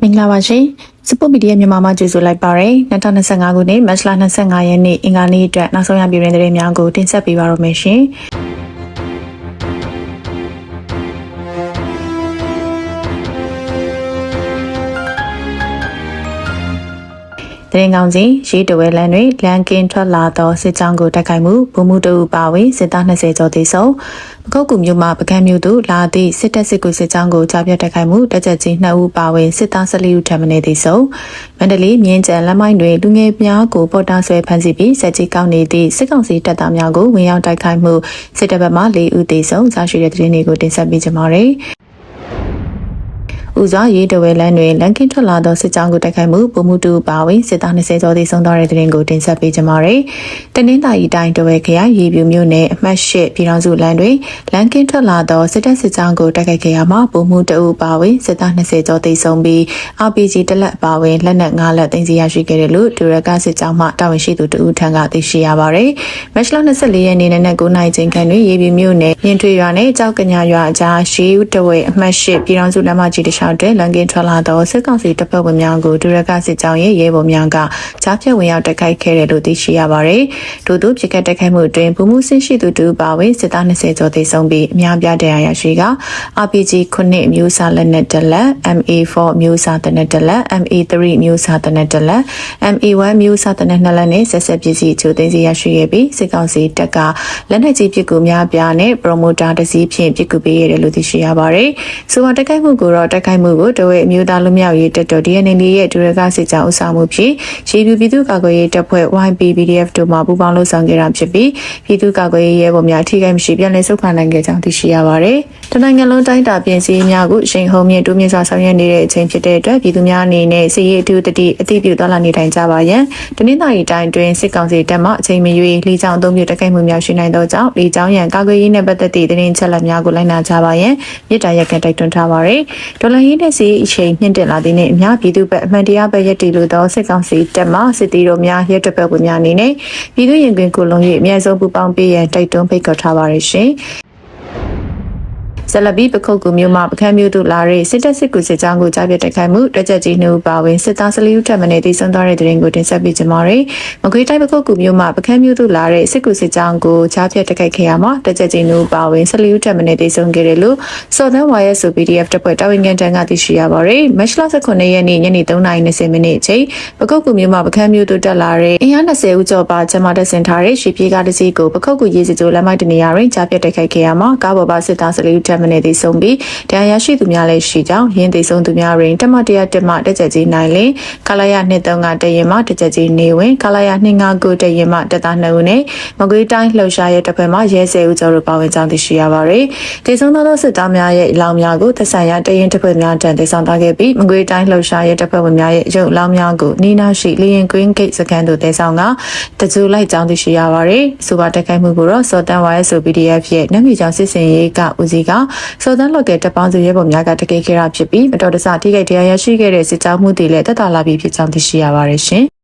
မင်္ဂလာပါရှင်စပုတ်မီဒီယာမြန်မာမှာကြိုဆိုလိုက်ပါရယ်2025ခုနှစ်မတ်လ25ရက်နေ့အင်္ဂါနေ့အတွက်နောက်ဆုံးရပြည်တွင်သတင်းများကိုတင်ဆက်ပေးပါရမရှင် တင်းကောင်းစီရေးတဝဲလန်တွင်လန်ကင်ထွက်လာသောစစ်ကြောင်းကိုတိုက်ခိုက်မှုဗိုလ်မှူးတအူပါဝင်စစ်သား20ကျော်သေဆုံးပကုတ်ကူမြို့မှာပကံမြို့သို့လာသည့်စစ်တပ်စစ်ကူစစ်ကြောင်းကိုကြားပြတ်တိုက်ခိုက်မှုတက်ကြကြီး2ဦးပါဝင်စစ်သား14ဦးထပ်မံသေဆုံးမန္တလေးမြင်းကြံလမ်းမိုင်းတွင်လူငယ်များကိုပေါ်တာဆွဲဖမ်းဆီးပြီးစက်ကြီးကောက်နေသည့်စစ်ကောင်စီတပ်သားများကိုဝင်ရောက်တိုက်ခိုက်မှုစစ်တပ်ဘက်မှ4ဦးသေဆုံးစားရှိတဲ့သတင်းတွေကိုတင်ဆက်ပေးကြပါမယ် ဦးစွာရေးတဝဲလန်းတွင်လန်ကင်ထွက်လာသောစစ်ကြောင်းကိုတိုက်ခိုက်မှုပုံမှုတူပါဝင်စစ်သား20ကျော်သေဆုံးသွားတဲ့တဲ့ရင်ကိုတင်ဆက်ပေးကြပါမယ်။တနင်္သာရီတိုင်းတဝဲခရိုင်ရေပြူမြို့နယ်အမှတ်၈ပြည်ထောင်စုလမ်းတွင်လန်ကင်ထွက်လာသောစစ်တပ်စစ်ကြောင်းကိုတိုက်ခိုက်ခဲ့ရမှာပုံမှုတူပါဝင်စစ်သား20ကျော်သေဆုံးပြီး RPG တလက်ပါဝင်လက်နက်5လက်သိမ်းဆီးရရှိခဲ့တယ်လို့ဒူရကစစ်ကြောင်းမှတာဝန်ရှိသူတဦးထံကသိရှိရပါတယ်။မတ်လ24ရက်နေ့နဲ့9နိုင်ချိန်ခန့်တွင်ရေပြူမြို့နယ်ရင်ထွေရွာနဲ့ကြောက်ကညာရွာအကြားရှေးဦးတဝဲအမှတ်၈ပြည်ထောင်စုလမ်းမကြီးတစ်လျှောက်တွင်လန်ကင်ထွက်လာသောစစ်ကောင်စီတပ်ဖွဲ့ဝင်များကိုဒူရကစစ်ကြောင်းရဲ့ရဲဘော်များကကြားဖြတ်ဝင်ရောက်တိုက်ခိုက်ခဲ့တယ်လို့သိရှိရပါတယ်။ထို့သူပြစ်ခတ်တိုက်ခိုက်မှုအတွင်းဗုံမှုဆင်းရှိသူတူပါဝင်စစ်သား20ကျော်သေဆုံးပြီးအများပြားတရားရရှိက RPG 9မျိုးစာလက်နက်တလက် MA4 မျိုးစာတနက်တလက် MA3 မျိုးစာတနက်တလက် MA1 မျိုးစာတနက်နှစ်လက်နဲ့ဆက်ဆက်ပစ္စည်းချိုးသိမ်းစီရရှိခဲ့ပြီးစစ်ကောင်စီတပ်ကလက်နက်ကြီးပစ်ကူများပြားနဲ့ပရိုမိုတာတစ်စီးဖြင့်ပစ်ကူပေးရတယ်လို့သိရှိရပါတယ်။ဆိုပါတိုက်ခိုက်မှုကိုတော့တိုက်ခိုက်မှုကိုတဝဲအမျိုးသားလူမျိုးရေးတပ်တော် DNA ရဲ့ဒူရကစစ်ကြောင်းအဆောင်မှုဖြင့်ရေပြူပြည်သူ့ကာကွယ်ရေးတပ်ဖွဲ့ YPBDF တို့မှပူးပေါင်းလှုပ်ဆောင်ခဲ့တာဖြစ်ပြီးပြည်သူ့ကာကွယ်ရေးရဲဘော်များထိခိုက်မရှိပြန်လည်ဆုတ်ခွာနိုင်ခဲ့ကြောင်းသိရှိရပါတယ်။တနိုင်ငံလုံးတိုင်းတာပြင်စည်းများကိုရှိန်ဟုန်မြင့်တိုးမြင့်စွာဆောင်ရွက်နေတဲ့အချိန်ဖြစ်တဲ့အတွက်ပြည်သူများအနေနဲ့စီရေးအထူးတတိအသိပြုသွားလာနေထိုင်ကြပါရန်တနင်္သာရီတိုင်းတွင်စစ်ကောင်စီတပ်မှအချိန်မရွေးလီကြောင်အုံပြုတိုက်ခိုက်မှုများရှိနိုင်သောကြောင့်လီကြောင်ရန်ကာကွယ်ရေးနဲ့ပတ်သက်သည့်သတင်းချက်လက်များကိုလိုက်နာကြပါရန်မြေတားရက်ခံတိုက်တွန်းထားပါရယ်ဒေါ်လာရေးနဲ့စီအချိန်မြင့်တက်လာသည့်နှင့်အများပြည်သူ့ဘက်အမှန်တရားဘက်ရက်တည်လို့သောစစ်ကောင်စီတပ်မှစစ်တီတို့များရဲတပ်ဖွဲ့ဝင်များအနေနဲ့ပြည်သူရင်ခွင်ကိုလုံး၍အမြဲဆုံးပူပေါင်းပေးရန်တိုက်တွန်းဖိတ်ခေါ်ထားပါရရှင် ဇလဘီပခုတ်ကူမျိုးမှပခမ်းမျိုးတို့လာတဲ့စစ်တပ်စစ်ကူစစ်ကြောင်းကိုကြားပြတိုက်ခိုက်မှုတက်ကြကြီးနှုတ်ပါဝင်စစ်သားစလီဦးထက်မနေတည်ဆုံသွားတဲ့တဲ့ရင်ကိုတင်ဆက်ပေးကြပါရယ်။မကွေးတိုင်းပခုတ်ကူမျိုးမှပခမ်းမျိုးတို့လာတဲ့စစ်ကူစစ်ကြောင်းကိုကြားပြတိုက်ခိုက်ခဲ့ရမှာတက်ကြကြီးနှုတ်ပါဝင်စလီဦးထက်မနေတည်ဆုံခဲ့တယ်လို့စော်သန်းဝါရဲဆို PDF တပ်ဖွဲ့တာဝန်ခံတန်းကသိရှိရပါရယ်။မတ်လ19ရက်နေ့ညနေ3:20မိနစ်အချိန်ပခုတ်ကူမျိုးမှပခမ်းမျိုးတို့တက်လာတဲ့အင်အား20ဦးကျော်ပါကျမတက်ဆင်ထားတဲ့ရှေ့ပြေးကားတစ်စီးကိုပခုတ်ကူရေးစစ်ကြိုလမ်းမိုက်တနေရာတွင်ကြားပြတိုက်ခိုက်ခဲ့ရမှာကားပေါ်ပါစစ်သားစလီဦးထက်မနေတည်ဆုံပြီးတရားရရှိသူများလည်းရှိကြောင်းရင်းသိဆုံးသူများတွင်တမတရတမတက်ချက်ကြီးနိုင်လင်ကလာရ23ကတရင်မှတက်ချက်ကြီးနေဝင်ကလာရ29တရင်မှတက်သား2ဦးနဲ့မကွေးတိုင်းလှုပ်ရှားရဲတပ်ဖွဲ့မှရဲစဲဦးကျော်တို့ပါဝင်ကြောင်းသိရှိရပါရယ်ဒေဆုံးသောစစ်သားများရဲ့အလောင်းများကိုသက်ဆိုင်ရာတရင်တပ်ဖွဲ့များတန်သေဆောင်ထားခဲ့ပြီးမကွေးတိုင်းလှုပ်ရှားရဲတပ်ဖွဲ့ဝင်များရဲ့ရုပ်အလောင်းများကိုနီးနားရှိလျင်ကွင်းဂိတ်စကန်သို့သေဆောင်ကတကြိုလိုက်ကြောင်းသိရှိရပါရယ်ဆိုပါတက်ခိုက်မှုကိုတော့စော်တန်ဝါရဲဆို PDF ရဲ့နမီကြောင့်စစ်စင်ရေးကဦးစီးကစော်တန်လော့ကဲတပ်ပေါင်းစုရဲဘော်များကတကယ်ခဲ့တာဖြစ်ပြီးမတော်တဆထိခိုက်တရားရရှိခဲ့တဲ့စစ်ကြောမှုတွေလည်းတက်တာလာပြီးဖြစ်ကြောင်းသိရှိရပါတယ်ရှင်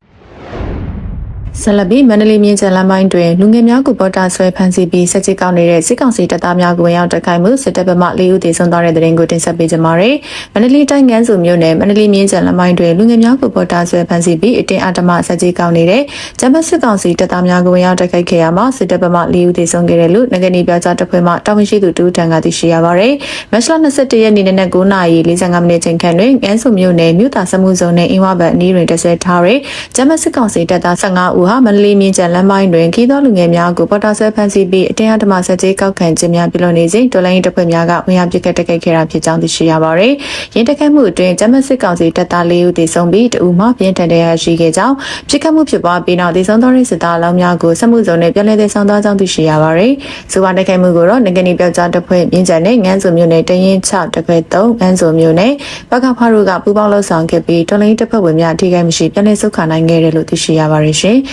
ဆလဘီမန္တလေးမြင်းချန်လမ်းပိုင်းတွင်လူငယ်များကိုပေါ်တာဆွဲဖမ်းဆီးပြီးစစ်စစ်ကောက်နေတဲ့စစ်ကောင်စီတပ်သားများကိုဝင်ရောက်တိုက်ခိုက်မှုစစ်တပ်ဘက်မှ၄ဦးသေဆုံးသွားတဲ့တဲ့ရင်ကိုတင်ဆက်ပေးကြပါမယ်။မန္တလေးတိုင်းငန်းစုမြို့နယ်မန္တလေးမြင်းချန်လမ်းပိုင်းတွင်လူငယ်များကိုပေါ်တာဆွဲဖမ်းဆီးပြီးအတင်းအဓမ္မစစ်စစ်ကောက်နေတဲ့ဂျမတ်စစ်ကောင်စီတပ်သားများကိုဝင်ရောက်တိုက်ခိုက်ခဲ့ရမှာစစ်တပ်ဘက်မှ၄ဦးသေဆုံးခဲ့တယ်လို့နိုင်ငံရေးပြောကြားတပ်ဖွဲ့မှတာဝန်ရှိသူတူထံကသိရှိရပါတယ်။မတ်လ21ရက်နေ့နက်9:45မိနစ်ချိန်ခန့်တွင်ငန်းစုမြို့နယ်မြို့သားစမှုဇုံနယ်အင်းဝဘတ်အနီးတွင်တဆွဲထားတဲ့ဂျမတ်စစ်ကောင်စီတပ်သား15ဦးဟာမန္တလေးမြင်းကျန်လမ်းပိုင်းတွင်ခီးသောလူငယ်များကိုပေါ်တာဆွဲဖမ်းဆီးပြီးအတင်းအဓမ္မဆက်ကြေးကောက်ခံခြင်းများပြုလုပ်နေစဉ်တော်လိုင်းတပ်ဖွဲ့များကဝင်ရောက်ပစ်ခတ်တိုက်ခိုက်ခဲ့တာဖြစ်ကြောင်းသိရှိရပါသည်။ရင်းတိုက်ခိုက်မှုအတွင်းဂျမတ်စစ်ကောင်စီတပ်သား၄ဦးသေဆုံးပြီးတဦးမှပြင်းထန်တဲ့ရရှိခဲ့ကြောင်းပစ်ခတ်မှုဖြစ်ပွားပြီးနောက်သေဆုံးသောစစ်သားအလောင်းများကိုစမှုစုံနဲ့ပြန်လည်သေဆုံးသွားကြောင်းသိရှိရပါသည်။စူပါတိုက်ခိုက်မှုကိုတော့ငကနေပြောက်ကြားတပ်ဖွဲ့မြင်းကျန်နဲ့ငန်းစုံမြို့နယ်တရင်6တခွဲ3ငန်းစုံမြို့နယ်ဘကဖားတို့ကပူးပေါင်းလှုပ်ဆောင်ခဲ့ပြီးတော်လိုင်းတပ်ဖွဲ့ဝင်များထိခိုက်မရှိပြန်လည်ဆုတ်ခနိုင်ခဲ့တယ်လို့သိရှိရပါတယ်ရှင်။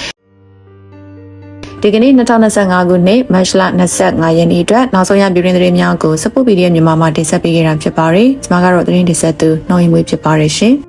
ဒီကနေ့2025ခုနှစ်မတ်လ25ရက်နေ့အတွက်နောက်ဆုံးရပြည်တွင်းသတင်းများကိုစပုတ်ပီဒီရဲ့မြန်မာမှာတင်ဆက်ပေးခဲ့တာဖြစ်ပါတယ်။ကျွန်မကတော့သတင်းတင်ဆက်သူနှောင်းရင်မွေးဖြစ်ပါတယ်ရှင်။